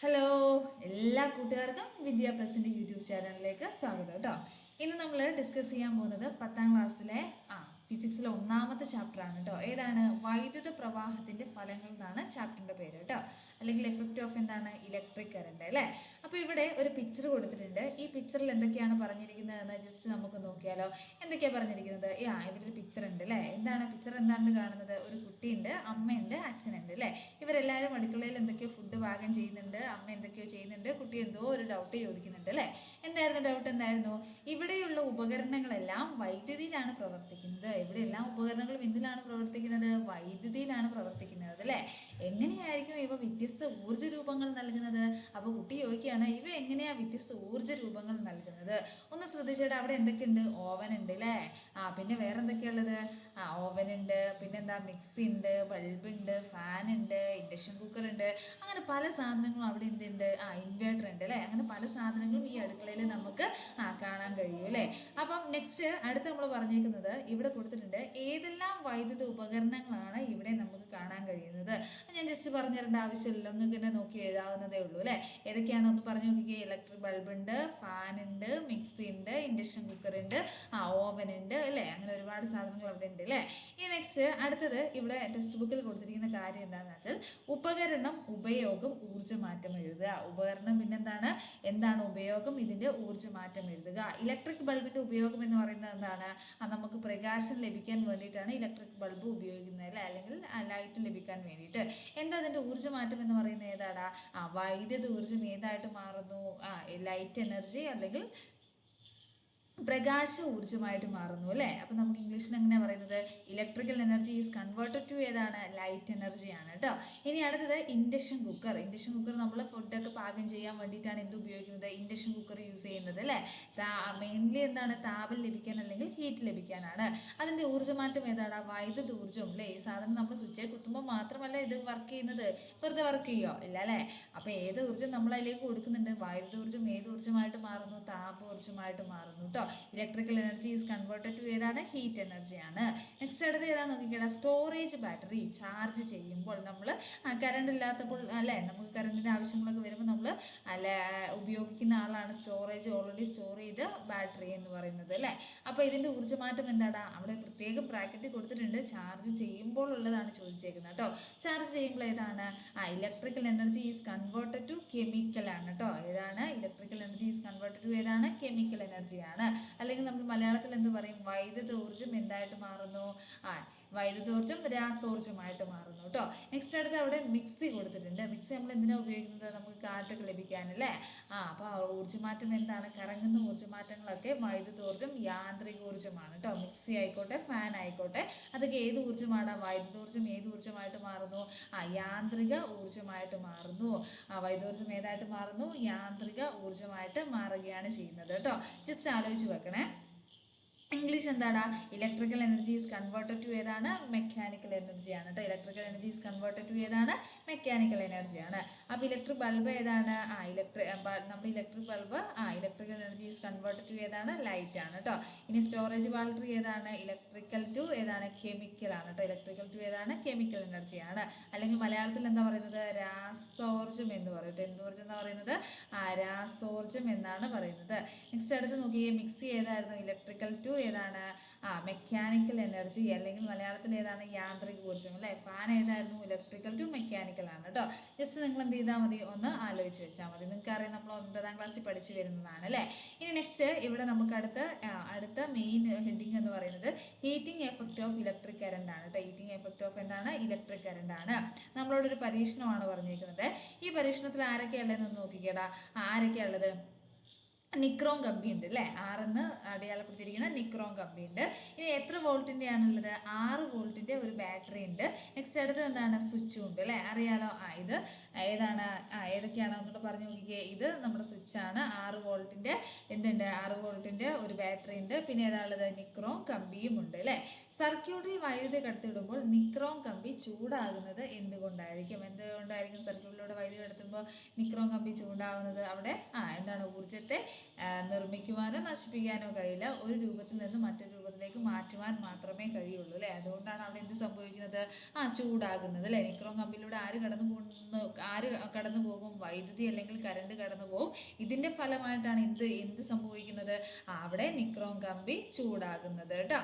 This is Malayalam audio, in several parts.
ഹലോ എല്ലാ കൂട്ടുകാർക്കും വിദ്യാഭ്യാസിന്റെ യൂട്യൂബ് ചാനലിലേക്ക് സ്വാഗതം കേട്ടോ. ഇന്ന് നമ്മൾ ഡിസ്കസ് ചെയ്യാൻ പോകുന്നത് പത്താം ക്ലാസ്സിലെ ആ ഫിസിക്സിലെ ഒന്നാമത്തെ ചാപ്റ്ററാണ് കേട്ടോ. ഏതാണ്? വൈദ്യുത പ്രവാഹത്തിന്റെ ഫലങ്ങൾ എന്നാണ് ചാപ്റ്ററിന്റെ പേര് കേട്ടോ. അല്ലെങ്കിൽ എഫക്റ്റ് ഓഫ് എന്താണ്? ഇലക്ട്രിക് കറണ്ട് അല്ലേ? അപ്പോൾ ഇവിടെ ഒരു പിക്ചർ കൊടുത്തിട്ടുണ്ട്. ഈ പിക്ചറിൽ എന്തൊക്കെയാണ് പറഞ്ഞിരിക്കുന്നത് എന്ന് ജസ്റ്റ് നമുക്ക് നോക്കിയാലോ. എന്തൊക്കെയാണ് പറഞ്ഞിരിക്കുന്നത്? ആ ഇവിടെ ഒരു പിക്ചർ ഉണ്ട് അല്ലേ? എന്താണ്? പിക്ചർ എന്താണ് കാണുന്നത്? ഒരു കുട്ടിയുണ്ട് അമ്മയുണ്ട് അച്ഛനുണ്ട് അല്ലേ? ഇവരെല്ലാവരും അടുക്കളയിൽ എന്തൊക്കെയോ ഫുഡ് പാകം ചെയ്യുന്നുണ്ട് അമ്മ എന്തൊക്കെയോ ചെയ്യുന്നുണ്ട് കുട്ടി എന്തോ ഒരു ഡൗട്ട് ചോദിക്കുന്നുണ്ട് അല്ലേ? എന്തായിരുന്നു ഡൗട്ട് എന്തായിരുന്നു? ഇവിടെയുള്ള ഉപകരണങ്ങളെല്ലാം വൈദ്യുതിയിലാണ് പ്രവർത്തിക്കുന്നത്. ഇവിടെയെല്ലാം ഉപകരണങ്ങളും എന്തിലാണ് പ്രവർത്തിക്കുന്നത്? വൈദ്യുതിയിലാണ് പ്രവർത്തിക്കുന്നത് അല്ലേ? എങ്ങനെയായിരിക്കും ഇവ വ്യത്യസ്ത ഊർജ രൂപങ്ങൾ നൽകുന്നത്? അപ്പോൾ കുട്ടി ചോദിക്കുകയാണ് ഇവ എങ്ങനെയാ വ്യത്യസ്ത ഊർജ രൂപങ്ങൾ നൽകുന്നത്? ഒന്ന് ശ്രദ്ധിച്ചേട്ടാ അവിടെ എന്തൊക്കെയുണ്ട്? ഓവൻ ഉണ്ട് അല്ലേ? ആ പിന്നെ വേറെ എന്തൊക്കെയുള്ളത് ആ ഉണ്ട് പിന്നെന്താ മിക്സി ഉണ്ട് ബൾബ് ഉണ്ട് ഫാൻ ഉണ്ട് ഇൻഡക്ഷൻ കുക്കർ ഉണ്ട് അങ്ങനെ പല സാധനങ്ങളും അവിടെ എന്തുണ്ട്? ആ ഇൻവേർട്ടർ ഉണ്ട് അല്ലേ? അങ്ങനെ പല സാധനങ്ങളും ഈ അടുക്കളയിൽ നമുക്ക് ആ കാണാൻ കഴിയും അല്ലേ? അപ്പം നെക്സ്റ്റ് അടുത്ത് നമ്മൾ പറഞ്ഞേക്കുന്നത് ഇവിടെ കൊടുത്തിട്ടുണ്ട് ഏതെല്ലാം വൈദ്യുത ഉപകരണങ്ങളാണ് ഇവിടെ നമുക്ക് കാണാൻ കഴിയുന്നത്? ഞാൻ ജസ്റ്റ് പറഞ്ഞു തരേണ്ട ആവശ്യമില്ലല്ലോ നിങ്ങൾക്ക് തന്നെ നോക്കി എഴുതാവുന്നതേ ഉള്ളൂ അല്ലേ? ഏതൊക്കെയാണ് ഒന്ന് പറഞ്ഞു നോക്കിക്കേ? ഇലക്ട്രിക് ബൾബ് ഉണ്ട് ഫാൻ ഉണ്ട് മിക്സി ഉണ്ട് ഇൻഡക്ഷൻ കുക്കർ ഉണ്ട് ആ ഓവൻ ഉണ്ട് അല്ലേ? അങ്ങനെ ഒരുപാട് സാധനങ്ങൾ അവിടെ ഉണ്ട് അല്ലേ? ഈ നെക്സ്റ്റ് അടുത്തത് ഇവിടെ ടെക്സ്റ്റ് ബുക്കിൽ കൊടുത്തിരിക്കുന്ന കാര്യം എന്താണെന്ന് വെച്ചാൽ ഉപകരണം ഉപയോഗം ഊർജമാറ്റം എഴുതുക. ഉപകരണം പിന്നെന്താണ്? എന്താണ് ഉപയോഗം? ഇതിന്റെ ഊർജമാറ്റം എഴുതുക. ഇലക്ട്രിക് ബൾബിന്റെ ഉപയോഗം എന്ന് പറയുന്നത് എന്താണ്? നമുക്ക് പ്രകാശം ലഭിക്കാൻ വേണ്ടിയിട്ടാണ് ഇലക്ട്രിക് ബൾബ് ഉപയോഗിക്കുന്നത് അല്ലേ? അല്ലെങ്കിൽ ലൈറ്റ് ലഭിക്കാൻ വേണ്ടിയിട്ട്. എന്താ അതിന്റെ ഊർജമാറ്റം എന്ന് പറയുന്നത് ഏതാടാ? ആ വൈദ്യുത ഊർജം ഏതായിട്ട് മാറുന്നു? ആ ലൈറ്റ് എനർജി അല്ലെങ്കിൽ പ്രകാശ ഊർജമായിട്ട് മാറുന്നു അല്ലേ? അപ്പം നമുക്ക് ഇംഗ്ലീഷിൽ എങ്ങനെ പറയുന്നത്? Electrical energy is converted to ഏതാണ്? ലൈറ്റ് എനർജി ആണ് കേട്ടോ ഇനി അടുത്തത് ഇൻഡക്ഷൻ കുക്കർ ഇൻഡക്ഷൻ കുക്കർ നമ്മൾ ഫുഡൊക്കെ പാകം ചെയ്യാൻ വേണ്ടിയിട്ടാണ് എന്ത് ഉപയോഗിക്കുന്നത്? ഇൻഡക്ഷൻ കുക്കർ യൂസ് ചെയ്യുന്നത് അല്ലേ? മെയിൻലി എന്താണ്? താപം ലഭിക്കാൻ അല്ലെങ്കിൽ ഹീറ്റ് ലഭിക്കാനാണ്. അതിന്റെ ഊർജമാറ്റം ഏതാണ്? വൈദ്യുത ഊർജം അല്ലേ? ഈ സാധനം നമ്മൾ സ്വിച്ചേ കുത്തുമ്പോൾ മാത്രമല്ല ഇത് വർക്ക് ചെയ്യുന്നത്. വെറുതെ വർക്ക് ചെയ്യോ? ഇല്ല അല്ലേ? അപ്പോൾ ഏത് ഊർജം നമ്മൾ അതിലേക്ക് കൊടുക്കുന്നുണ്ട്? വൈദ്യുത ഊർജം ഏത് ഊർജമായിട്ട് മാറുന്നു? താപ ഊർജമായിട്ട് മാറുന്നു കേട്ടോ electrical energy is converted to ഏതാണ്? ഹീറ്റ് എനർജിയാണ് നെക്സ്റ്റ് അടുത്ത് ഏതാ നോക്കിക്കേടാ? സ്റ്റോറേജ് ബാറ്ററി ചാർജ് ചെയ്യുമ്പോൾ നമ്മൾ കറണ്ട് ഇല്ലാത്തപ്പോൾ അല്ലേ? നമുക്ക് കറണ്ടിന്റെ ആവശ്യങ്ങളൊക്കെ വരുമ്പോൾ നമ്മൾ അല്ല ഉപയോഗിക്കുന്ന ആളാണ് സ്റ്റോറേജ് ഓൾറെഡി സ്റ്റോർ ചെയ്ത ബാറ്ററി എന്ന് പറയുന്നത് അല്ലേ? അപ്പോൾ ഇതിന്റെ ഊർജമാറ്റം എന്താടാ? അവിടെ പ്രത്യേകം ബ്രാക്കറ്റ് കൊടുത്തിട്ടുണ്ട്. ചാർജ് ചെയ്യുമ്പോൾ ഉള്ളതാണ് ചോദിച്ചേക്കുന്നത് കേട്ടോ. ചാർജ് ചെയ്യുമ്പോൾ ഏതാണ്? ആ electrical energy is converted to chemical ആണ് കേട്ടോ. ഏതാണ്? Electrical energy is converted to ഏതാണ്? കെമിക്കൽ എനർജിയാണ് മലയാളത്തിൽ എന്ത് പറയും? വൈദ്യുത ഊർജം എന്തായിട്ട് മാറുന്നു? ആ വൈദ്യുതോർജം രാസോർജമായിട്ട് മാറുന്നു കേട്ടോ നെക്സ്റ്റ് അടുത്ത് അവിടെ മിക്സി കൊടുത്തിട്ടുണ്ട്. മിക്സി നമ്മൾ എന്തിനാണ് ഉപയോഗിക്കുന്നത്? നമുക്ക് കാറ്റൊക്കെ ലഭിക്കാനല്ലേ? ആ അപ്പോൾ ഊർജമാറ്റം എന്താണ്? കറങ്ങുന്ന ഊർജമാറ്റങ്ങളൊക്കെ വൈദ്യുതോർജം യാന്ത്രിക ഊർജമാണ് കേട്ടോ മിക്സി ആയിക്കോട്ടെ ഫാൻ ആയിക്കോട്ടെ. അതൊക്കെ ഏത് ഊർജമാണ്? വൈദ്യുതോർജം ഏത് ഊർജമായിട്ട് മാറുന്നു? ആ യാന്ത്രിക ഊർജമായിട്ട് മാറുന്നു. ആ വൈദ്യുതോർജം ഏതായിട്ട് മാറുന്നു? യാന്ത്രിക ഊർജമായിട്ട് മാറുകയാണ് ചെയ്യുന്നത് കേട്ടോ ജസ്റ്റ് ആലോചിച്ച് വെക്കണേ. ഇംഗ്ലീഷ് എന്താണ് electrical energy is converted to ഏതാണ്? മെക്കാനിക്കൽ എനർജിയാണ് കേട്ടോ electrical energy is converted to ഏതാണ്? മെക്കാനിക്കൽ എനർജിയാണ് അപ്പോൾ ഇലക്ട്രിക് ബൾബ് ഏതാണ്? ആ ഇലക്ട്രിക് നമ്മൾ ഇലക്ട്രിക് ബൾബ് ആ electrical energy is converted to ഏതാണ്? ലൈറ്റ് ആണ് കേട്ടോ ഇനി സ്റ്റോറേജ് ബാറ്ററി ഏതാണ്? ഇലക്ട്രിക്കൽ ടു ഏതാണ്? കെമിക്കൽ ആണ് കേട്ടോ ഇലക്ട്രിക്കൽ ടു ഏതാണ്? കെമിക്കൽ എനർജിയാണ് അല്ലെങ്കിൽ മലയാളത്തിൽ എന്താ പറയുന്നത്? രാസോർജം എന്ന് പറയും കേട്ടോ എന്തോർജം എന്ന് പറയുന്നത്? ആ രാസോർജം എന്നാണ് പറയുന്നത്. നെക്സ്റ്റ് അടുത്ത് നോക്കിയേ. മിക്സി ഏതായിരുന്നു? ഇലക്ട്രിക്കൽ ടു ഏതാണ്? ആ മെക്കാനിക്കൽ എനർജി അല്ലെങ്കിൽ മലയാളത്തിൽ ഏതാണ്? യാന്ത്രിക ഊർജം അല്ലേ? ഫാൻ ഏതായിരുന്നു? ഇലക്ട്രിക്കൽ ടു മെക്കാനിക്കൽ ആണ് കേട്ടോ ജസ്റ്റ് നിങ്ങൾ എന്ത് ചെയ്താൽ മതി? ഒന്ന് ആലോചിച്ച് വെച്ചാൽ മതി. നിങ്ങൾക്ക് അറിയാം നമ്മൾ ഒൻപതാം ക്ലാസ്സിൽ പഠിച്ചു വരുന്നതാണ് അല്ലേ? ഇനി നെക്സ്റ്റ് ഇവിടെ നമുക്ക് അടുത്ത അടുത്ത മെയിൻ ഹെഡിങ് എന്ന് പറയുന്നത് heating effect of electric current ആണ് കേട്ടോ ഹീറ്റിംഗ് എഫക്റ്റ് ഓഫ് എന്താണ്? ഇലക്ട്രിക് കറണ്ട് ആണ്. നമ്മളോടൊരു പരീക്ഷണമാണ് പറഞ്ഞിരിക്കുന്നത്. ഈ പരീക്ഷണത്തിൽ ആരൊക്കെയുള്ളതെന്ന് നോക്കിക്കേടാ. ആരൊക്കെയുള്ളത് നിക്രോൺ കമ്പി ഉണ്ട് അല്ലേ ആറെന്ന് അടയാളപ്പെടുത്തിയിരിക്കുന്ന കമ്പി ഉണ്ട് ഇനി എത്ര വോൾട്ടിന്റെ ആണുള്ളത് ആറ് വോൾട്ടിന്റെ ഒരു ബാറ്ററി ഉണ്ട്. നെക്സ്റ്റ് അടുത്ത് എന്താണ്? സ്വിച്ച് ഉണ്ട് അല്ലേ? അറിയാലോ? ആ ഇത് ഏതാണ്? ആ ഏതൊക്കെയാണ് എന്നോട് പറഞ്ഞു നോക്കിക്കേ. ഇത് നമ്മുടെ ആണ്. ആറ് വോൾട്ടിന്റെ എന്തുണ്ട്? ആറ് വോൾട്ടിന്റെ ഒരു ബാറ്ററി ഉണ്ട്. പിന്നെ ഏതാണുള്ളത്? നിക്രോം കമ്പിയും ഉണ്ട് അല്ലേ? സർക്യൂട്ടിൽ വൈദ്യുതി കടത്തിവിടുമ്പോൾ നിക്രോം കമ്പി ചൂടാകുന്നത് എന്തുകൊണ്ടായിരിക്കും? എന്തുകൊണ്ടായിരിക്കും സർക്യൂട്ടിലൂടെ വൈദ്യുതി കടത്തുമ്പോൾ നിക്രോം കമ്പി ചൂടാവുന്നത്? അവിടെ ആ എന്താണ് ഊർജത്തെ ആ, നിർമ്മിക്കുവാനോ നശിപ്പിക്കാനോ കഴിയില്ല. ഒരു രൂപത്തിൽ നിന്ന് മറ്റൊരു രൂപത്തിലേക്ക് മാറ്റുവാൻ മാത്രമേ കഴിയുള്ളൂ അല്ലേ? അതുകൊണ്ടാണ് അവിടെ എന്ത് സംഭവിക്കുന്നത്? ആ ചൂടാകുന്നത് അല്ലേ? നിക്രോം കമ്പിയിലൂടെ ആര് കടന്നു പോകുന്ന? ആര് കടന്നു പോകും? വൈദ്യുതി അല്ലെങ്കിൽ കറണ്ട് കടന്നു പോകും? ഇതിന്റെ ഫലമായിട്ടാണ് എന്ത് എന്ത് സംഭവിക്കുന്നത്? അവിടെ നിക്രോം കമ്പി ചൂടാകുന്നത് കേട്ടോ.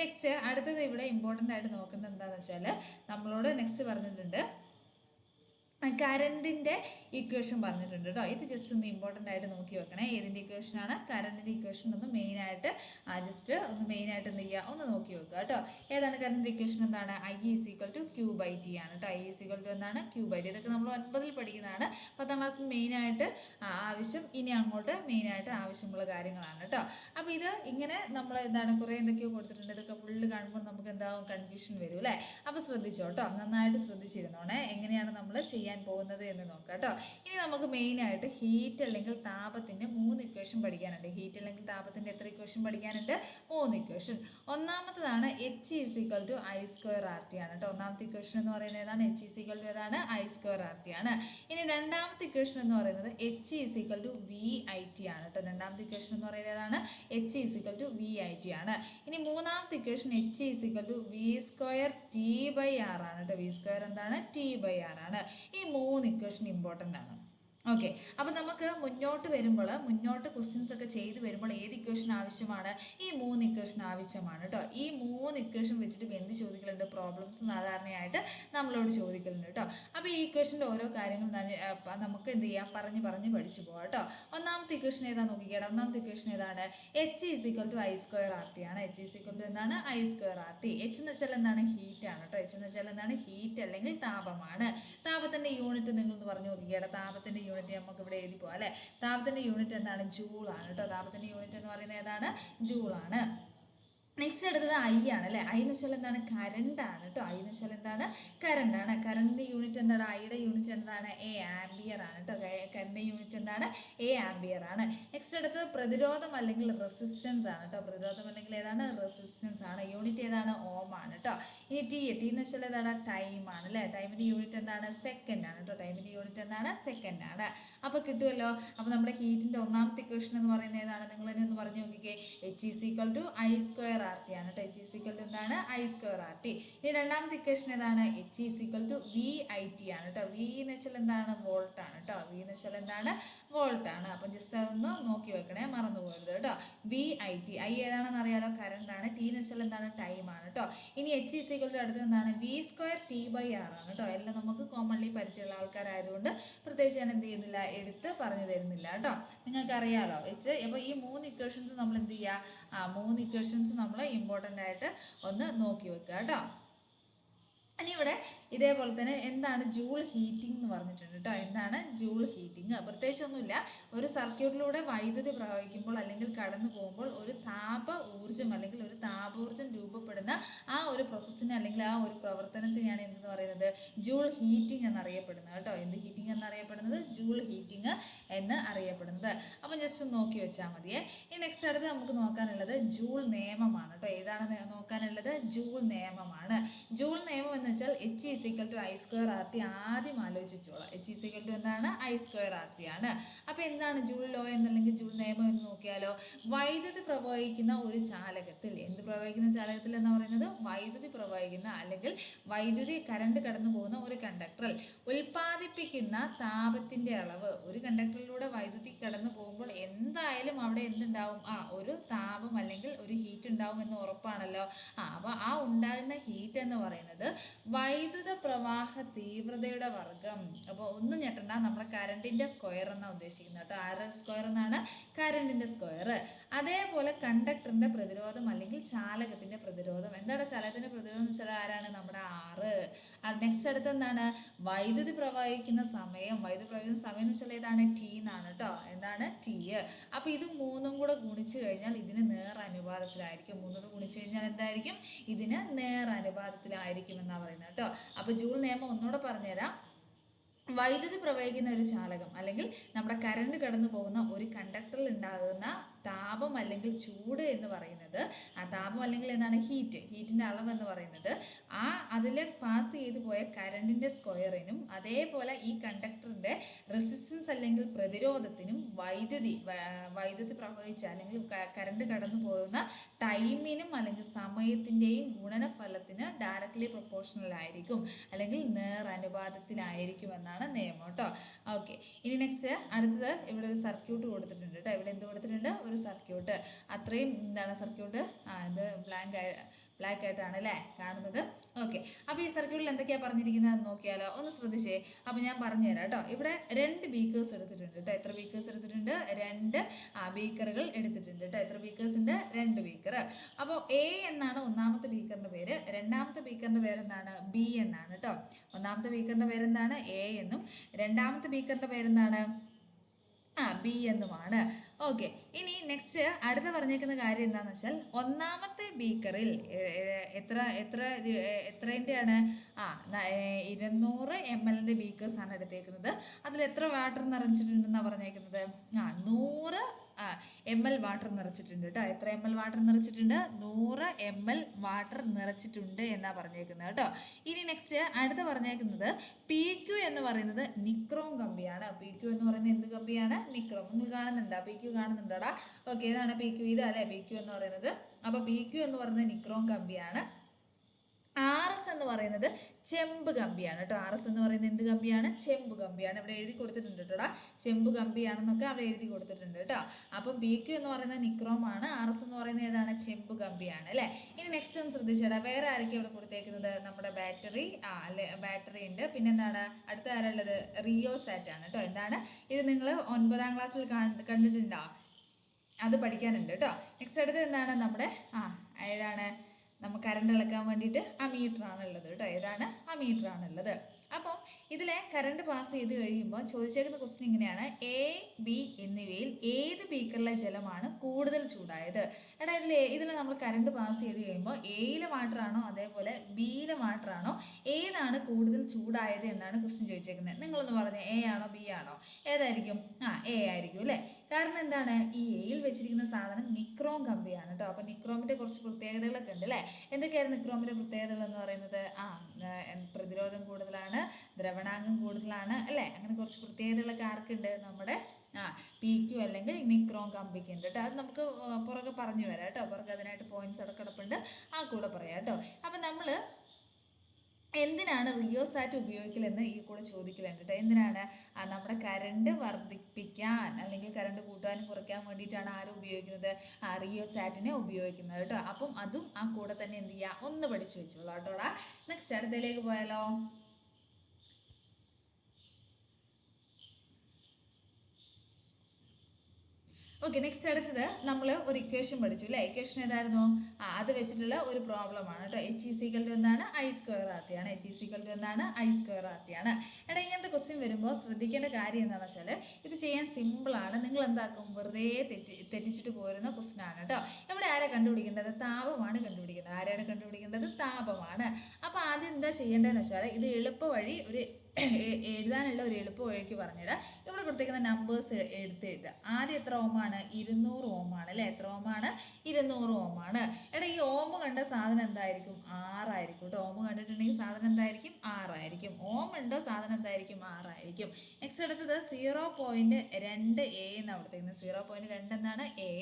നെക്സ്റ്റ് അടുത്തത് ഇവിടെ ഇമ്പോർട്ടന്റ് ആയിട്ട് നോക്കേണ്ടത് എന്താണെന്ന് വെച്ചാൽ നമ്മളോട് നെക്സ്റ്റ് പറഞ്ഞിട്ടുണ്ട് കറണ്ടിന്റെ ഇക്വേഷൻ പറഞ്ഞിട്ടുണ്ട് കേട്ടോ ഇത് ജസ്റ്റ് ഒന്ന് ഇമ്പോർട്ടന്റ് ആയിട്ട് നോക്കി വെക്കണേ. ഏതിന്റെ ഇക്വേഷനാണ് കറണ്ടിന്റെ ഇക്വേഷൻ ഒന്ന് മെയിനായിട്ട് ജസ്റ്റ് ഒന്ന് മെയിനായിട്ട് എന്ത് ചെയ്യുക? ഒന്ന് നോക്കി വെക്കുക കേട്ടോ ഏതാണ് കറണ്ടിന്റെ ഇക്വേഷൻ എന്താണ്? I is equal to Q by T ആണ് കേട്ടോ ഐ ഈസ് ഈക്വൽ ടു എന്താണ്? ക്യൂ ബൈ ടി ഇതൊക്കെ നമ്മൾ ഒൻപതിൽ പഠിക്കുന്നതാണ്. പത്താം ക്ലാസ്സിൽ മെയിനായിട്ട് ആവശ്യം ഇനി അങ്ങോട്ട് മെയിനായിട്ട് ആവശ്യമുള്ള കാര്യങ്ങളാണ് കേട്ടോ അപ്പോൾ ഇത് ഇങ്ങനെ നമ്മൾ എന്താണ് കുറേ എന്തൊക്കെയോ കൊടുത്തിട്ടുണ്ട്. ഇതൊക്കെ ഫുള്ള് കാണുമ്പോൾ നമുക്ക് എന്താവും? കൺഫ്യൂഷൻ വരും അല്ലേ അപ്പോൾ ശ്രദ്ധിച്ചോ കേട്ടോ നന്നായിട്ട് ശ്രദ്ധിച്ചിരുന്നോണേ. എങ്ങനെയാണ് നമ്മൾ ചെയ്യാൻ പോകുന്നത് എന്ന് നോക്കാം കേട്ടോ. ഇനി നമുക്ക് മെയിനായിട്ട് ഹീറ്റ് അല്ലെങ്കിൽ താപത്തിന്റെ മൂന്ന് ഇക്വേഷൻ പഠിക്കാനുണ്ട്. ഹീറ്റ് അല്ലെങ്കിൽ താപത്തിന്റെ എത്ര ഇക്വേഷൻ പഠിക്കാനുണ്ട്? മൂന്ന് equation ഒന്നാമത്തതാണ് H is equal to I square R T ആണ് കേട്ടോ. ഒന്നാമത്തെ ഇക്വേഷൻ എന്ന് പറയുന്നത് ഏതാണ്? എച്ച് ഈസ് ഈക്വൽ ടു ഏതാണ്? ഐ സ്ക്വയർ ആർ ടി ആണ്. ഇനി രണ്ടാമത്തെ ഇക്വേഷൻ എന്ന് പറയുന്നത് H is equal to V I T ആണ് കേട്ടോ. രണ്ടാമത്തെ ഇക്വേഷൻ എന്ന് പറയുന്നത് ഏതാണ്? H is equal to V I T ആണ്. ഇനി മൂന്നാമത്തെ equation H is equal to V square T by R ആണ് കേട്ടോ. വി സ്ക്വയർ എന്താണ്? ടി ബൈ ആർ ആണ്. ഈ മൂന്ന് ഇക്വേഷൻ ഇമ്പോർട്ടന്റ് ആണ്. ഓക്കെ അപ്പം നമുക്ക് മുന്നോട്ട് വരുമ്പോൾ മുന്നോട്ട് ക്വസ്റ്റ്യൻസ് ഒക്കെ ചെയ്ത് വരുമ്പോൾ ഏത് ഇക്വേഷൻ ആവശ്യമാണ്? ഈ മൂന്ന് ഇക്വേഷൻ ആവശ്യമാണ് കേട്ടോ ഈ മൂന്ന് ഇക്വേഷൻ വെച്ചിട്ട് എന്ത് ചോദിക്കലുണ്ട്? പ്രോബ്ലംസ് സാധാരണയായിട്ട് നമ്മളോട് ചോദിക്കലുണ്ട് കേട്ടോ അപ്പോൾ ഈ ഇക്വേഷന്റെ ഓരോ കാര്യങ്ങൾ നമുക്ക് എന്ത് ചെയ്യാം? പറഞ്ഞ് പറഞ്ഞ് പഠിച്ചു പോകാം കേട്ടോ ഒന്നാമത്തെ ഇക്വേഷൻ ഏതാ നോക്കിക്കേടാ ഒന്നാമത്തെ ഇക്വേഷൻ ഏതാണ്? H is equal to I square R T ആണ്. എച്ച് ഈസ് ഈക്വൽ ടു എന്താണ്? I square R T H എന്ന് വെച്ചാൽ എന്താണ്? ഹീറ്റ് ആണ് കേട്ടോ എച്ച് എന്ന് വെച്ചാൽ എന്താണ്? ഹീറ്റ് അല്ലെങ്കിൽ താപമാണ്. താപത്തിന്റെ യൂണിറ്റ് നിങ്ങളൊന്ന് പറഞ്ഞു നോക്കിക്കേടാ താപത്തിന്റെ യൂണിറ്റ് നമുക്ക് ഇവിടെ എഴുതി പോകാം അല്ലേ? താപത്തിന്റെ യൂണിറ്റ് എന്താണ്? ജൂൾ ആണ് കേട്ടോ. താപത്തിന്റെ യൂണിറ്റ് എന്ന് പറയുന്നത് ഏതാണ്? ജൂൾ ആണ് നെക്സ്റ്റ് അടുത്തത് ഐ ആണ് അല്ലേ ഐ എന്ന് വെച്ചാൽ എന്താണ്? കറണ്ട് ആണ് കേട്ടോ ഐ എന്ന് വെച്ചാൽ എന്താണ്? കറണ്ട് ആണ്. കറണ്ടിന്റെ യൂണിറ്റ് എന്താണ്? ഐയുടെ യൂണിറ്റ് എന്താണ്? എ ആംബിയർ ആണ് കേട്ടോ കറണ്ടിന്റെ യൂണിറ്റ് എന്താണ്? എ ആംബിയർ ആണ്. നെക്സ്റ്റ് അടുത്തത് പ്രതിരോധം അല്ലെങ്കിൽ റെസിസ്റ്റൻസ് ആണ് കേട്ടോ പ്രതിരോധം അല്ലെങ്കിൽ ഏതാണ്? റെസിസ്റ്റൻസ് ആണ്. യൂണിറ്റ് ഏതാണ്? ഓം ആണ് കേട്ടോ ഇനി ടി ടി എന്ന് വെച്ചാൽ ഏതാണ് ടൈം ആണ് അല്ലേ ടൈമിന്റെ യൂണിറ്റ് എന്താണ്? സെക്കൻഡ് ആണ് കേട്ടോ ടൈമിന്റെ യൂണിറ്റ് എന്താണ്? സെക്കൻഡ് ആണ്. അപ്പോൾ കിട്ടുമല്ലോ അപ്പോൾ നമ്മുടെ ഹീറ്റിന്റെ ഒന്നാമത്തെ ഇക്വേഷൻ എന്ന് പറയുന്നത് ഏതാണ്? നിങ്ങൾ തന്നെ ഒന്ന് പറഞ്ഞു നോക്കിക്കേ. H is equal to I square R T ആണ് കേട്ടോ. എച്ച് ഈസിക്കൽ ടു എന്താണ്? ഐ സ്ക്വയർ ആർ ടി ഇനി രണ്ടാമത്തെ ഇക്വേഷൻ ഏതാണ്? H is equal to V I T ആണ് കേട്ടോ. വി എന്ന് വെച്ചാൽ എന്താണ്? വോൾട്ട് ആണ് കേട്ടോ. വി എന്ന് വെച്ചാൽ എന്താണ്? വോൾട്ട് ആണ്. അപ്പം ജസ്റ്റ് അതൊന്ന് നോക്കി വെക്കണേ. മറന്നു പോകരുത് കേട്ടോ. വി ഐ ടി ഐ ഏതാണെന്ന് അറിയാലോ? കറണ്ട് ആണ്. ടി എന്ന് വെച്ചാൽ എന്താണ്? ടൈം ആണ് കേട്ടോ. ഇനി എച്ച് ഈസിക്കൽ ടു അടുത്ത് എന്താണ്? V square T by R ആണ് കേട്ടോ. എല്ലാം നമുക്ക് കോമൺലി പരിചയമുള്ള ആൾക്കാരായതുകൊണ്ട് പ്രത്യേകിച്ച് ഞാൻ എന്ത് ചെയ്യുന്നില്ല? എടുത്ത് പറഞ്ഞു തരുന്നില്ല കേട്ടോ. നിങ്ങൾക്കറിയാലോ. എച്ച് അപ്പോൾ ഈ മൂന്ന് ഇക്വേഷൻസ് നമ്മൾ എന്ത് ചെയ്യുക? ആ മൂന്ന് ഇക്വേഷൻസ് നമ്മൾ ഇമ്പോർട്ടന്റ് ആയിട്ട് ഒന്ന് നോക്കി വെക്കുക കേട്ടോ. ഇനി ഇവിടെ ഇതേപോലെ തന്നെ എന്താണ് ജൂൾ ഹീറ്റിംഗ് എന്ന് പറഞ്ഞിട്ടുണ്ട് കേട്ടോ എന്താണ് ജൂൾ ഹീറ്റിംഗ്? പ്രത്യേകിച്ചൊന്നുമില്ല. ഒരു സർക്യൂട്ടിലൂടെ വൈദ്യുതി പ്രവഹിക്കുമ്പോൾ അല്ലെങ്കിൽ കടന്നു പോകുമ്പോൾ ഒരു താപ ഊർജം അല്ലെങ്കിൽ ഒരു താപോർജം രൂപപ്പെടുന്ന ആ ഒരു പ്രോസസ്സിനെ അല്ലെങ്കിൽ ആ ഒരു പ്രവർത്തനത്തിനെയാണ് എന്തെന്ന് പറയുന്നത്? ജൂൾ ഹീറ്റിംഗ് എന്നറിയപ്പെടുന്നത് കേട്ടോ എന്ത് ഹീറ്റിംഗ് എന്നറിയപ്പെടുന്നത്? ജൂൾ ഹീറ്റിംഗ് എന്ന് അറിയപ്പെടുന്നത്. അപ്പം ജസ്റ്റ് ഒന്ന് നോക്കി വെച്ചാൽ മതിയേ. ഈ നെക്സ്റ്റ് അടുത്ത് നമുക്ക് നോക്കാനുള്ളത് ജൂൾ നിയമമാണ് കേട്ടോ ഏതാണ് നോക്കാനുള്ളത്? ജൂൾ നിയമമാണ്. ജൂൾ നിയമം എന്ന് വെച്ചാൽ H is equal to I square R T ആദ്യം ആലോചിച്ചോളാം. എച്ച് ഈസ് ഈക്വൽ ടു എന്താണ്? ഐ സ്ക്വയർ ആർ ടി ആണ്. അപ്പോൾ എന്താണ് ജൂൾ ലോ എന്നല്ലെങ്കിൽ ജൂൾ നിയമം എന്ന് നോക്കിയാലോ? വൈദ്യുതി പ്രവഹിക്കുന്ന ഒരു ചാലകത്തിൽ എന്ത് പ്രവഹിക്കുന്ന ചാലകത്തിൽ എന്ന് പറയുന്നത്? വൈദ്യുതി പ്രവഹിക്കുന്ന അല്ലെങ്കിൽ വൈദ്യുതി കറണ്ട് കടന്നു പോകുന്ന ഒരു കണ്ടക്ടറിൽ ഉൽപ്പാദിപ്പിക്കുന്ന താപത്തിന്റെ അളവ്. ഒരു കണ്ടക്ടറിലൂടെ വൈദ്യുതി കടന്നു പോകുമ്പോൾ എന്തായാലും അവിടെ എന്തുണ്ടാവും? ആ ഒരു താപം അല്ലെങ്കിൽ ഒരു ഹീറ്റ് ഉണ്ടാവും എന്ന് ഉറപ്പാണല്ലോ. ആ അപ്പോൾ ആ ഉണ്ടാകുന്ന ഹീറ്റ് എന്ന് പറയുന്നത് വൈദ്യുത പ്രവാഹ തീവ്രതയുടെ വർഗം. അപ്പോൾ ഒന്ന് ഞെട്ടണ്ട നമ്മുടെ കറണ്ടിന്റെ സ്ക്വയർ എന്നാണ് ഉദ്ദേശിക്കുന്നത് കേട്ടോ. ആറ് സ്ക്വയർ എന്നാണ്? കറണ്ടിന്റെ സ്ക്വയർ. അതേപോലെ കണ്ടക്ടറിന്റെ പ്രതിരോധം അല്ലെങ്കിൽ ചാലകത്തിന്റെ പ്രതിരോധം. എന്താണ് ചാലകത്തിന്റെ പ്രതിരോധം എന്ന് വെച്ചാൽ ആരാണ്? നമ്മുടെ ആറ് നെക്സ്റ്റ് അടുത്ത് എന്താണ്? വൈദ്യുതി പ്രവഹിക്കുന്ന സമയം. വൈദ്യുതി പ്രവഹിക്കുന്ന സമയം എന്ന് വെച്ചാൽ ഏതാണ്? ടി എന്നാണ് കേട്ടോ. എന്താണ്? ടി അപ്പോൾ ഇത് മൂന്നും കൂടെ ഗുണിച്ചു കഴിഞ്ഞാൽ ഇതിന് നേർ അനുപാതത്തിലായിരിക്കും. മൂന്നും ഗുണിച്ചു കഴിഞ്ഞാൽ എന്തായിരിക്കും? ഇതിന് നേർ അനുപാതത്തിലായിരിക്കും എന്നാ പറയുന്നത് കേട്ടോ. അപ്പൊ ജൂൾ നിയമം ഒന്നുകൂടെ പറഞ്ഞുതരാം. വൈദ്യുതി പ്രവഹിക്കുന്ന ഒരു ചാലകം അല്ലെങ്കിൽ നമ്മുടെ കറണ്ട് കടന്നു പോകുന്ന ഒരു കണ്ടക്ടറിൽ ഉണ്ടാകുന്ന താപം അല്ലെങ്കിൽ ചൂട് എന്ന് പറയുന്നത് ആ താപം അല്ലെങ്കിൽ എന്താണ്? ഹീറ്റ് ഹീറ്റിന്റെ അളവ് എന്ന് പറയുന്നത്. ആ അതിൽ പാസ് ചെയ്തു പോയ കരണ്ടിന്റെ സ്ക്വയറിനും അതേപോലെ ഈ കണ്ടക്ടറിന്റെ റെസിസ്റ്റൻസ് അല്ലെങ്കിൽ പ്രതിരോധത്തിനും വൈദ്യുതി വൈദ്യുതി പ്രവഹിച്ച അല്ലെങ്കിൽ കരണ്ട് കടന്നു പോകുന്ന ടൈമിനും അല്ലെങ്കിൽ സമയത്തിന്റെയും ഗുണനഫലത്തിന് ഡയറക്ട്ലി പ്രൊപ്പോർഷണൽ ആയിരിക്കും. അല്ലെങ്കിൽ നേർ അനുപാതത്തിലായിരിക്കും എന്നാണ് നിയമം കേട്ടോ ഓക്കെ ഇനി നെക്സ്റ്റ് അടുത്തത് ഇവിടെ ഒരു സർക്യൂട്ട് കൊടുത്തിട്ടുണ്ട് കേട്ടോ ഇവിടെ എന്ത് കൊടുത്തിട്ടുണ്ട്? ഒരു സർക്യൂട്ട് അത്രയും എന്താണ് സർക്യൂട്ട് ആ ഇത് ബ്ലാങ്ക് ബ്ലാക്ക് ആയിട്ടാണ് അല്ലേ? കാണുന്നത്. ഓക്കെ അപ്പോൾ ഈ സർക്യൂട്ടിൽ എന്തൊക്കെയാണ് പറഞ്ഞിരിക്കുന്നത് നോക്കിയാലോ? ഒന്ന് ശ്രദ്ധിച്ചേ. അപ്പോൾ ഞാൻ പറഞ്ഞുതരാം കേട്ടോ. ഇവിടെ രണ്ട് ബീക്കേഴ്സ് എടുത്തിട്ടുണ്ട് കേട്ടോ. എത്ര ബീക്കേഴ്സ് എടുത്തിട്ടുണ്ട്? രണ്ട് ആ ബീക്കറുകൾ എടുത്തിട്ടുണ്ട് കേട്ടോ. എത്ര ബീക്കേഴ്സ് ഉണ്ട്? രണ്ട് ബീക്കർ അപ്പോൾ എ എന്നാണ് ഒന്നാമത്തെ ബീക്കറിന്റെ പേര്. രണ്ടാമത്തെ ബീക്കറിന്റെ പേരെന്താണ് ബി എന്നാണ് കേട്ടോ. ഒന്നാമത്തെ ബീക്കറിന്റെ പേരെന്താണ് എ എന്നും. രണ്ടാമത്തെ ബീക്കറിന്റെ പേരെന്താണ് ആ ബി എന്നുമാണ്. ഓക്കെ ഇനി നെക്സ്റ്റ് അടുത്ത പറഞ്ഞേക്കുന്ന കാര്യം എന്താണെന്ന് വെച്ചാൽ ഒന്നാമത്തെ ബീക്കറിൽ എത്ര എത്ര എത്രേന്റെയാണ്? ആ ഇരുന്നൂറ് എം എല്ലിന്റെ ബീക്കേഴ്സാണ് എടുത്തേക്കുന്നത്. അതിൽ എത്ര വാട്ടർ നിറഞ്ഞിട്ടുണ്ടെന്നാണ് പറഞ്ഞേക്കുന്നത്? ആ നൂറ് ആ എം എൽ വാട്ടർ നിറച്ചിട്ടുണ്ട് കേട്ടോ എത്ര എം എൽ വാട്ടർ നിറച്ചിട്ടുണ്ട്? നൂറ് എം എൽ വാട്ടർ നിറച്ചിട്ടുണ്ട് എന്നാ പറഞ്ഞേക്കുന്നത് കേട്ടോ ഇനി നെക്സ്റ്റ് അടുത്ത പറഞ്ഞേക്കുന്നത് പി ക്യു എന്ന് പറയുന്നത് നിക്രോം കമ്പിയാണ്. പി ക്യു എന്ന് പറയുന്നത് എന്ത് കമ്പിയാണ്? നിക്രോം നിങ്ങൾ കാണുന്നുണ്ടോ? പി ക്യു കാണുന്നുണ്ടോടാ? ഓക്കെ ഏതാണ് പി ക്യു ഇതല്ലേ പി ക്യു എന്ന് പറയുന്നത്? അപ്പോൾ പി ക്യു എന്ന് പറയുന്നത് നിക്രോം കമ്പിയാണ്. ആർ എസ് എന്ന് പറയുന്നത് ചെമ്പ് കമ്പിയാണ് കേട്ടോ. ആർ എസ് എന്ന് പറയുന്നത് എന്ത് കമ്പിയാണ്? ചെമ്പ് കമ്പിയാണ്. ഇവിടെ എഴുതി കൊടുത്തിട്ടുണ്ട് കേട്ടോടാ. ചെമ്പ് കമ്പിയാണെന്നൊക്കെ അവിടെ എഴുതി കൊടുത്തിട്ടുണ്ട് കേട്ടോ. അപ്പം ബി ക്യു എന്ന് പറയുന്നത് നിക്രോം ആണ്. ആർ എസ് എന്ന് പറയുന്നത് ഏതാണ്? ചെമ്പ് കമ്പിയാണ് അല്ലേ? ഇനി നെക്സ്റ്റ് ഒന്ന് ശ്രദ്ധിച്ചേടാ. വേറെ ആരൊക്കെ ഇവിടെ കൊടുത്തേക്കുന്നത്? നമ്മുടെ ബാറ്ററി ആ അല്ലെ ബാറ്ററി ഉണ്ട്. പിന്നെന്താണ്? അടുത്ത ആരുള്ളത് റിയോ സാറ്റ് ആണ് കേട്ടോ. എന്താണ്? ഇത് നിങ്ങൾ ഒൻപതാം ക്ലാസ്സിൽ കണ്ടിട്ടുണ്ടോ? അത് പഠിക്കാനുണ്ട് കേട്ടോ. നെക്സ്റ്റ് അടുത്ത് എന്താണ്? നമ്മുടെ ആ ഏതാണ്? നമുക്ക് കറണ്ട് അളക്കാൻ വേണ്ടിയിട്ട് ആ മീറ്റർ ആണ് ഉള്ളത് കേട്ടോ ഏതാണ്? ആ മീറ്റർ ആണ് ഇതിൽ കറണ്ട് പാസ് ചെയ്ത് കഴിയുമ്പോൾ ചോദിച്ചേക്കുന്ന ക്വസ്റ്റ്യൻ ഇങ്ങനെയാണ്. എ ബി എന്നിവയിൽ ഏത് ബീക്കറിലെ ജലമാണ് കൂടുതൽ ചൂടായത്? എടാ ഇതിൽ ഇതിൽ നമ്മൾ കറണ്ട് പാസ് ചെയ്ത് കഴിയുമ്പോൾ എയിലെ വാട്ടറാണോ അതേപോലെ ബിയിലെ വാട്ടറാണോ ഏതാണ് കൂടുതൽ ചൂടായത് എന്നാണ് ക്വസ്റ്റ്യൻ ചോദിച്ചേക്കുന്നത്. നിങ്ങളൊന്ന് പറഞ്ഞു എ ആണോ ബി ആണോ? ഏതായിരിക്കും? ആ എ ആയിരിക്കും അല്ലേ? കാരണം എന്താണ്? ഈ എയിൽ വെച്ചിരിക്കുന്ന സാധനം നിക്രോം കമ്പിയാണ് കേട്ടോ അപ്പം നിക്രോമിന്റെ കുറച്ച് പ്രത്യേകതകളൊക്കെ ഉണ്ട് അല്ലേ? എന്തൊക്കെയാണ് നിക്രോമിന്റെ പ്രത്യേകതകൾ എന്ന് പറയുന്നത്? ആ പ്രതിരോധം കൂടുതലാണ് ദ്രവണാംഗം കൂടുതലാണ് അല്ലേ? അങ്ങനെ കുറച്ച് പ്രത്യേകതകളൊക്കെ ആർക്കുണ്ട്? നമ്മുടെ ആ പി ക്യു അല്ലെങ്കിൽ നിക്രോം കമ്പിക്ക് ഉണ്ട് കേട്ടോ. അത് നമുക്ക് പുറകെ പറഞ്ഞു വരാം കേട്ടോ. പുറകെ അതിനായിട്ട് പോയിന്റ്സ് അടക്കടപ്പുണ്ട്. ആ കൂടെ പറയാം കേട്ടോ. അപ്പം നമ്മൾ എന്തിനാണ് റിയോസാറ്റ് ഉപയോഗിക്കലെന്ന് ഈ കൂടെ ചോദിക്കലുണ്ട് കേട്ടോ. എന്തിനാണ്? നമ്മുടെ കറണ്ട് വർദ്ധിപ്പിക്കാൻ അല്ലെങ്കിൽ കറണ്ട് കൂട്ടാനും കുറയ്ക്കാൻ വേണ്ടിയിട്ടാണ് ആരും ഉപയോഗിക്കുന്നത്? റിയോസാറ്റിനെ ഉപയോഗിക്കുന്നത് കേട്ടോ. അപ്പം അതും ആ കൂടെ തന്നെ എന്ത് ചെയ്യുക? ഒന്ന് പഠിച്ചു വെച്ചോളൂ കേട്ടോടാ. നെക്സ്റ്റ് അടുത്തതിലേക്ക് പോയാലോ. ഓക്കെ നെക്സ്റ്റ് അടുത്തത് നമ്മൾ ഒരു ഇക്വേഷൻ പഠിച്ചു അല്ലേ ഇക്വേഷൻ ഏതായിരുന്നു? ആ അത് വെച്ചിട്ടുള്ള ഒരു പ്രോബ്ലം ആണ് കേട്ടോ എച്ച് ഇ സിക്കൽ ടു എന്താണ്? ഐ സ്ക്വയർ ആർ ടി ആണ്. എച്ച് ഇ സിക്കൽ ടു എന്താണ്? ഐ സ്ക്വയർ ആർ ടി ആണ്. എടാ ഇങ്ങനത്തെ ക്വസ്റ്റ്യൻ വരുമ്പോൾ ശ്രദ്ധിക്കേണ്ട കാര്യം എന്താണെന്ന് വെച്ചാൽ ഇത് ചെയ്യാൻ സിമ്പിളാണ് നിങ്ങൾ എന്താക്കും? വെറുതെ തെറ്റി തെറ്റിച്ചിട്ട് പോരുന്ന ക്വസ്റ്റ്യൻ ആണ് കേട്ടോ ഇവിടെ ആരാ കണ്ടുപിടിക്കേണ്ടത്? താപമാണ് കണ്ടുപിടിക്കേണ്ടത്. ആരാണ് കണ്ടുപിടിക്കേണ്ടത്? താപമാണ്. അപ്പോൾ ആദ്യം എന്താ ചെയ്യേണ്ടതെന്ന് വെച്ചാൽ ഇത് എളുപ്പ വഴി ഒരു എഴുതാനുള്ള ഒരു എളുപ്പ വഴിക്ക് പറഞ്ഞുതരാം. ഇവിടെ കൊടുത്തേക്കുന്ന നമ്പേഴ്സ് എടുത്ത് എഴുതുക. ആദ്യം എത്ര ഓമാണ് ഇരുന്നൂറ് ഓമാണ് അല്ലേ? എത്ര ഓമാണ് ഇരുന്നൂറ് ഓമാണ് എടാ ഈ ഓമ കണ്ട സാധനം എന്തായിരിക്കും? ആറായിരിക്കും കേട്ടോ. ഓമ കണ്ടിട്ടുണ്ടെങ്കിൽ സാധനം എന്തായിരിക്കും? ആറായിരിക്കും. ഓം ഉണ്ടോ? സാധനം എന്തായിരിക്കും? ആറായിരിക്കും. നെക്സ്റ്റ് അടുത്തത് സീറോ പോയിന്റ് രണ്ട് എ എന്നാണ് കൊടുത്തേക്കുന്നത്. സീറോ പോയിന്റ് രണ്ട് എന്നാണ് എ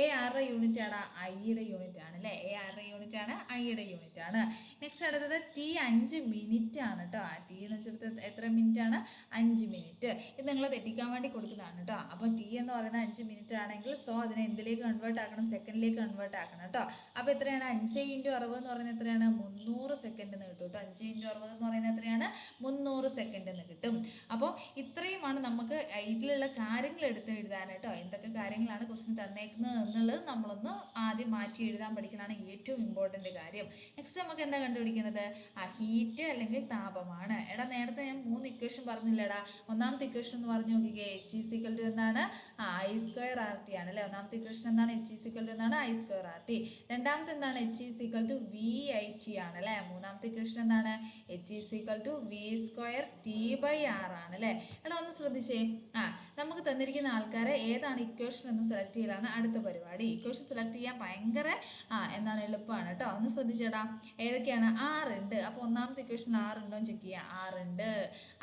എ ആറ് യൂണിറ്റ് ആണ് ഐയുടെ യൂണിറ്റ് ആണ് അല്ലേ? എ ആറ് യൂണിറ്റ് ആണ്? ഐയുടെ യൂണിറ്റ് ആണ്. നെക്സ്റ്റ് അടുത്തത് ടി അഞ്ച് മിനിറ്റ് ആണ് കേട്ടോ. ടി എന്ന് വെച്ചെടുത്ത് എത്ര മിനിറ്റ് ആണ് അഞ്ച് മിനിറ്റ്. ഇത് നിങ്ങൾ തെറ്റിക്കാൻ വേണ്ടി കൊടുക്കുന്നതാണ് കേട്ടോ. അപ്പോൾ ടി എന്ന് പറയുന്നത് അഞ്ച് മിനിറ്റ് ആണെങ്കിൽ സോ അതിനെ എന്തിലേക്ക് കൺവേർട്ട് ആക്കണം? സെക്കൻഡിലേക്ക് കൺവേർട്ട് ആക്കണം കേട്ടോ. അപ്പോൾ എത്രയാണ്? അഞ്ച് ഇന്റു അറുപത് എന്ന് പറയുന്നത് എത്രയാണ്? മുന്നൂറ് സെക്കൻഡ് എന്ന് കിട്ടും കേട്ടോ. അഞ്ച് ഇന്റു അറുപത് എന്ന് പറയുന്നത് എത്രയാണ്? മുന്നൂറ് സെക്കൻഡ് എന്ന് കിട്ടും. അപ്പോൾ ഇത്രയുമാണ് നമുക്ക് ഇതിലുള്ള കാര്യങ്ങൾ എടുത്ത് എഴുതാനായിട്ടോ എന്തൊക്കെ കാര്യങ്ങളാണ് ക്വസ്റ്റ്യൻ തന്നേക്കുന്നത് എന്നുള്ളത് നമ്മളൊന്ന് ആദ്യം മാറ്റി എഴുതാൻ പഠിക്കലാണ് ഏറ്റവും ഇമ്പോർട്ടന്റ് കാര്യം. നെക്സ്റ്റ് നമുക്ക് എന്താ കണ്ടുപിടിക്കുന്നത് ആ ഹീറ്റ് അല്ലെങ്കിൽ താപമാണ്. എടാ നേരത്തെ ഞാൻ മൂന്ന് ഇക്വേഷൻ പറഞ്ഞില്ലടാ. ഒന്നാമത്തെ ഇക്വേഷൻ എന്ന് പറഞ്ഞു നോക്കിക്കേ. എച്ച് ഈസ് ഈക്വൽ ടു എന്താണ്? ഐ സ്ക്വയർ ആർ ടി ആണ് അല്ലേ? ഒന്നാമത്തെ ഇക്വേഷൻ എന്താണ്? എച്ച് ഈസ് ഈക്വൽ ടു എന്താണ്? ഐ സ്ക്വയർ ആർ ടി രണ്ടാമത്തെ എന്താണ്? H is equal to V I T ആണ് അല്ലേ? മൂന്നാമത്തെ ഇക്വേഷൻ എന്താണ്? H is equal to V square T by R ആണ് അല്ലേ? എടാ ഒന്ന് ശ്രദ്ധിച്ചേ. ആ നമുക്ക് തന്നിരിക്കുന്ന ആൾക്കാരെ ഏതാണ് ഇക്വേഷൻ എന്ന് സെലക്ട് ചെയ്യലാണ് അടുത്ത പരിപാടി. ഇക്വേഷൻ സെലക്ട് ചെയ്യാൻ ഭയങ്കര ആ എന്താണ് എളുപ്പമാണ് കേട്ടോ. ഒന്ന് ശ്രദ്ധിച്ചേടാ. ഏതൊക്കെയാണ്? ആറ് ഉണ്ട്. അപ്പോൾ ഒന്നാമത്തെ ഇക്വേഷനിൽ ആറ് ഉണ്ടോ ചെക്ക് ചെയ്യാം. ആറ് ഉണ്ട്.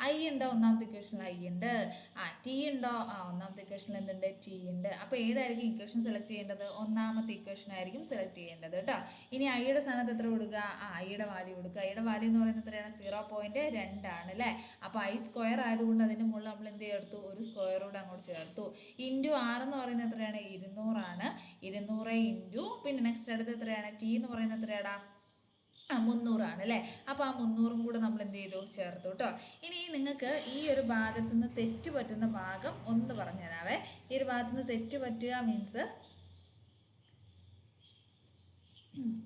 ഐ ഉണ്ടോ? ഒന്നാമത്തെ ഇക്വേഷനിൽ ഐ ഉണ്ട്. ആ ടി ഉണ്ടോ? ആ ഒന്നാമത്തെ ഇക്വേഷനിൽ എന്തുണ്ട്? ടി ഉണ്ട്. അപ്പോൾ ഏതായിരിക്കും ഇക്വേഷൻ സെലക്ട് ചെയ്യേണ്ടത്? ഒന്നാമത്തെ ഇക്വേഷൻ ആയിരിക്കും സെലക്ട് ചെയ്യേണ്ടത് കേട്ടോ. ഇനി ഐയുടെ സ്ഥാനത്ത് എത്ര കൊടുക്കുക? ആ ഐയുടെ വാല്യൂ കൊടുക്കുക. ഐയുടെ വാല്യൂ എന്ന് പറയുന്നത് എത്രയാണ്? സീറോ പോയിന്റ് രണ്ടാണ് അല്ലേ? അപ്പോൾ ഐ സ്ക്വയർ ആയതുകൊണ്ട് അതിന്റെ മുകളിൽ നമ്മൾ എന്ത് ചേർത്തു? ഒരു സ്ക്വയർ അങ്ങോട്ട് ചേർത്തു. ഇന്റു ആർ എന്ന് പറയുന്നത് എത്രയാണ്? ഇരുന്നൂറാണ്. ഇരുന്നൂറ് ഇന്റു പിന്നെ നെക്സ്റ്റ് അടുത്ത് എത്രയാണ്? ടി എന്ന് പറയുന്നത് എത്രയാടാ? ആ മുന്നൂറാണ് അല്ലേ? അപ്പോൾ ആ മുന്നൂറും കൂടെ നമ്മൾ എന്ത് ചെയ്തു? ചേർത്തു കേട്ടോ ഇനി നിങ്ങൾക്ക് ഈ ഒരു ഭാഗത്ത് നിന്ന് തെറ്റ് പറ്റുന്ന ഭാഗം ഒന്ന് പറഞ്ഞു തരാവേ ഈ ഒരു ഭാഗത്ത് നിന്ന് തെറ്റ് പറ്റുക മീൻസ്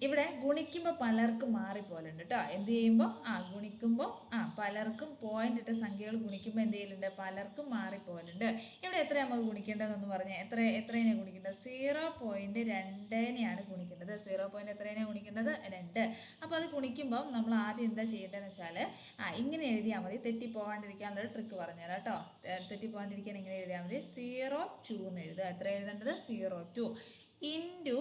ഇവിടെ ഗുണിക്കുമ്പോൾ പലർക്കും മാറിപ്പോലുണ്ട് കേട്ടോ എന്ത് ചെയ്യുമ്പോൾ ആ ഗുണിക്കുമ്പോൾ ആ പലർക്കും പോയിന്റ് ഇട്ട സംഖ്യകൾ ഗുണിക്കുമ്പോൾ എന്ത് ചെയ്യലുണ്ട്? പലർക്കും മാറിപ്പോലുണ്ട് ഇവിടെ എത്ര നമുക്ക് ഗുണിക്കേണ്ടതെന്ന് പറഞ്ഞാൽ എത്ര എത്രയാണ് ഗുണിക്കേണ്ടത്? സീറോ പോയിന്റ് രണ്ടിനെയാണ് ഗുണിക്കേണ്ടത്. സീറോ പോയിന്റ് എത്രേനെ ഗുണിക്കേണ്ടത്? രണ്ട്. അപ്പോൾ അത് ഗുണിക്കുമ്പോൾ നമ്മൾ ആദ്യം എന്താ ചെയ്യേണ്ടതെന്ന് വെച്ചാൽ ആ ഇങ്ങനെ എഴുതിയാൽ മതി. തെറ്റിപ്പോകാണ്ടിരിക്കാനുള്ള ട്രിക്ക് പറഞ്ഞുതരാം കേട്ടോ തെറ്റിപ്പോകാണ്ടിരിക്കാൻ ഇങ്ങനെ എഴുതിയാൽ മതി. സീറോ ടു എന്ന് എഴുതുക. എത്ര എഴുതേണ്ടത്? Zero two into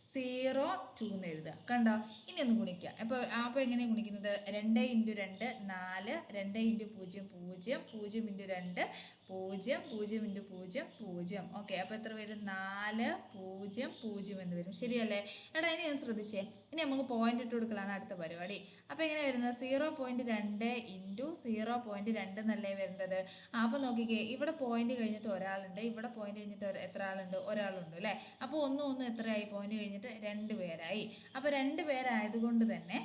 zero two എന്ന് എഴുതുക. കണ്ടോ? ഇനി ഒന്ന് ഗുണിക്കുക. അപ്പോൾ അപ്പോൾ എങ്ങനെയാണ് ഗുണിക്കുന്നത്? രണ്ട് ഇന്റു രണ്ട് നാല് രണ്ട് ഇന്റു പൂജ്യം പൂജ്യം പൂജ്യം ഇന്റു രണ്ട് പൂജ്യം പൂജ്യം ഇന്റു പൂജ്യം പൂജ്യം. ഓക്കെ അപ്പോൾ എത്ര വരും? നാല് പൂജ്യം പൂജ്യം എന്ന് വരും. ശരിയല്ലേ? എടാ ഇനി ഞാൻ ശ്രദ്ധിച്ചേ. ഇനി നമുക്ക് പോയിന്റ് ഇട്ട് കൊടുക്കലാണ് അടുത്ത പരിപാടി. അപ്പോൾ എങ്ങനെ വരുന്നത്? സീറോ പോയിന്റ് രണ്ട് ഇന്റു സീറോ പോയിന്റ് രണ്ട് എന്നല്ലേ വരേണ്ടത്? അപ്പോൾ നോക്കിക്കേ ഇവിടെ പോയിന്റ് കഴിഞ്ഞിട്ട് ഒരാളുണ്ട് ഇവിടെ പോയിന്റ് കഴിഞ്ഞിട്ട് എത്ര ആളുണ്ട്? ഒരാളുണ്ട് അല്ലേ? അപ്പോൾ ഒന്നും ഒന്ന് എത്രയായി? പോയിന്റ് കഴിഞ്ഞിട്ട് രണ്ട് പേരായി. അപ്പോൾ രണ്ട് പേരായതുകൊണ്ട് തന്നെ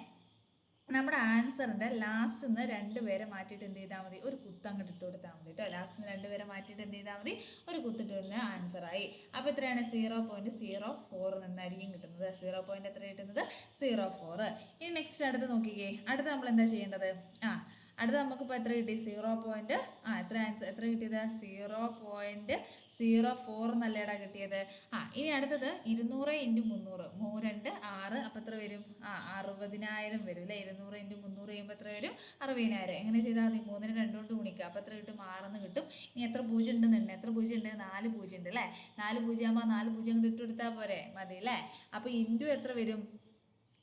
നമ്മുടെ ആൻസറിന്റെ ലാസ്റ്റ് നിന്ന് രണ്ട് പേരെ മാറ്റിയിട്ട് എന്ത് ചെയ്താൽ മതി? ഒരു കുത്ത് അങ്ങോട്ട് ഇട്ട് കൊടുത്താൽ മതി കേട്ടോ. ലാസ്റ്റ് നിന്ന് രണ്ട് പേരെ മാറ്റിയിട്ട് എന്ത് ചെയ്താൽ മതി? ഒരു കുത്തിട്ട് വരുന്ന ആൻസറായി. അപ്പോൾ എത്രയാണ്? സീറോ പോയിന്റ് സീറോ ഫോർ നിന്നായിരിക്കും കിട്ടുന്നത്. സീറോ പോയിന്റ് എത്ര കിട്ടുന്നത്? സീറോ ഫോർ ഇനി നെക്സ്റ്റ് അടുത്ത് നോക്കിക്കേ. അടുത്ത് നമ്മൾ എന്താ ചെയ്യേണ്ടത്? ആ അടുത്ത നമുക്കിപ്പോൾ എത്ര കിട്ടി? സീറോ പോയിന്റ് ആ എത്ര ആൻസർ എത്ര കിട്ടിയത്? സീറോ പോയിന്റ് സീറോ ഫോർ എന്നല്ലേടാ കിട്ടിയത്. ആ ഇനി അടുത്തത് ഇരുന്നൂറ് ഇന്റു മുന്നൂറ്. മൂരണ്ട് ആറ് അപ്പം എത്ര വരും? ആ അറുപതിനായിരം വരും അല്ലേ? ഇരുന്നൂറ് ഇന്റു മുന്നൂറ് ചെയ്യുമ്പോൾ എത്ര വരും? അറുപതിനായിരം. എങ്ങനെ ചെയ്താൽ മതി? മൂന്നിന് രണ്ടുകൊണ്ട് ഗുണിക്കുക അപ്പോൾ എത്ര കിട്ടും? ആറെന്ന് കിട്ടും. ഇനി എത്ര പൂജ്യം ഉണ്ടെന്നുണ്ട് എത്ര പൂജ്യം ഉണ്ട്? നാല് പൂജ്യം ഉണ്ട് അല്ലേ? നാല് പൂജ്യം ആകുമ്പോൾ നാല് പൂജ്യം കൊണ്ട് ഇട്ട് കൊടുത്താൽ പോരെ? മതി അല്ലേ? അപ്പോൾ ഇന്റു എത്ര വരും?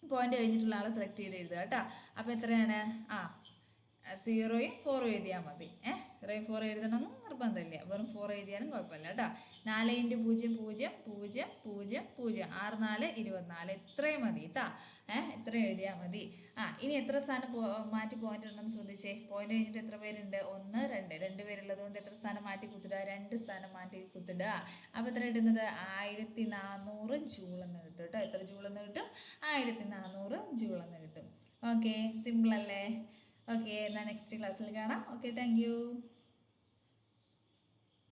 പോയിന്റ് കഴിഞ്ഞിട്ടുള്ള ആളെ സെലക്ട് ചെയ്ത് എഴുതുക കേട്ടോ. അപ്പോൾ എത്രയാണ്? ആ സീറോയും ഫോറും എഴുതിയാൽ മതി. ഏഹ് സീറോയും ഫോർ എഴുതണമെന്ന് നിർബന്ധമില്ല. വെറും ഫോർ എഴുതിയാലും കുഴപ്പമില്ല കേട്ടോ. നാല് ഇന്റു പൂജ്യം പൂജ്യം പൂജ്യം പൂജ്യം പൂജ്യം. ആറ് നാല് ഇരുപത്തിനാല്. ഇത്രയും മതി കേട്ടാ. ഏഹ് ഇത്രയും എഴുതിയാൽ മതി. ആ ഇനി എത്ര സ്ഥാനം മാറ്റി പോയിന്റ് ഉണ്ടെന്ന് ശ്രദ്ധിച്ചേ? പോയിന്റ് കഴിഞ്ഞിട്ട് എത്ര പേരുണ്ട്? ഒന്ന് രണ്ട്. രണ്ട് പേരുള്ളത് കൊണ്ട് എത്ര സ്ഥാനം മാറ്റി കുത്തിടുക? രണ്ട് സ്ഥാനം മാറ്റി കുത്തിടുക. അപ്പോൾ എത്ര ഇടുന്നത് ആയിരത്തി നാനൂറ് ജൂൾ എന്ന് കിട്ടും കേട്ടോ. എത്ര ജൂൾ എന്ന് കിട്ടും? ആയിരത്തി നാനൂറ് ജൂൾ എന്ന് കിട്ടും. ഓക്കെ സിമ്പിൾ അല്ലേ? ഓക്കെ എന്നാൽ നെക്സ്റ്റ് ക്ലാസ്സിൽ കാണാം. Okay thank